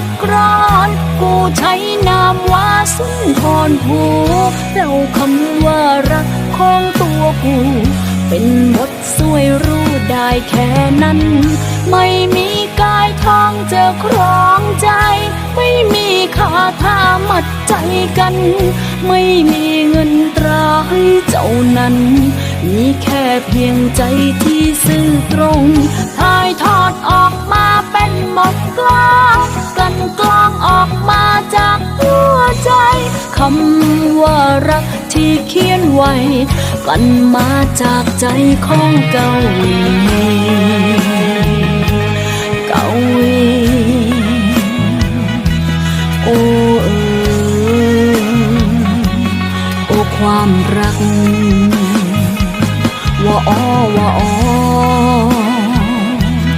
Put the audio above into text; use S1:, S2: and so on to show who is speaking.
S1: ดกรอน กูใช้นามว่าสุนทรภูเราคำว่ารักของตัวกู เป็นหมดสวยรู้ได้แค่นั้น ไม่มีกายทองจะครองใจ ไม่มีคาถามัดใจกัน ไม่มีเงินตราให้เจ้านั้น มีแค่เพียงใจที่ซื่อตรงถ่ายทอ จคำว่ารักที่เขียนไว้ กันมาจากใจของเกาวีเกาวีโอ้เออโอ้ความรักว่าอ้อว่าอ้อ